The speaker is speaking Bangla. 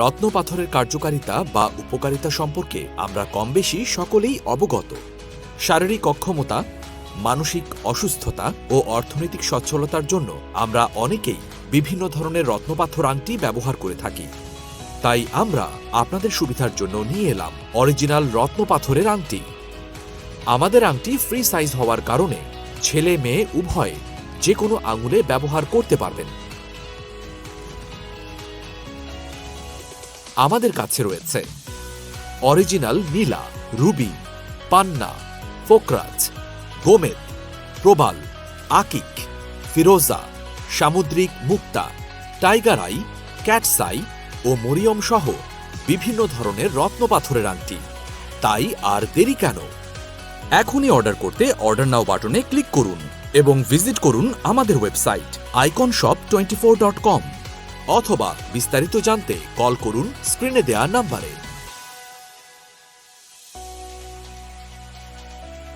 রত্ন পাথরের কার্যকারিতা বা উপকারিতা সম্পর্কে আমরা কম বেশি সকলেই অবগত। শারীরিক অক্ষমতা, মানসিক অসুস্থতা ও অর্থনৈতিক সচ্ছলতার জন্য আমরা অনেকেই বিভিন্ন ধরনের রত্নপাথর আংটি ব্যবহার করে থাকি। তাই আমরা আপনাদের সুবিধার জন্য নিয়ে এলাম অরিজিনাল রত্নপাথরের আংটি। আমাদের আংটি ফ্রি সাইজ হওয়ার কারণে ছেলে মেয়ে উভয়ে যে কোনো আঙুলে ব্যবহার করতে পারবেন। আমাদের কাছে রয়েছে। অরিজিনাল নীলা, রুবি, পান্না, ফোকরাজ, গোমেদ, প্রবাল, আকিক, ফিরোজা, সামুদ্রিক মুক্তা, টাইগার আই ক্যাটসাই ও মরিয়ম সহ বিভিন্ন ধরনের রত্ন পাথরের আংটি। তাই আর দেরি কেন? এখনই অর্ডার করতে অর্ডার নাও বাটনে ক্লিক করুন এবং ভিজিট করুন আমাদের website icon shop twenty four dot com. অথবা বিস্তারিত জানতে কল করুন স্ক্রিনে দেওয়া নাম্বারে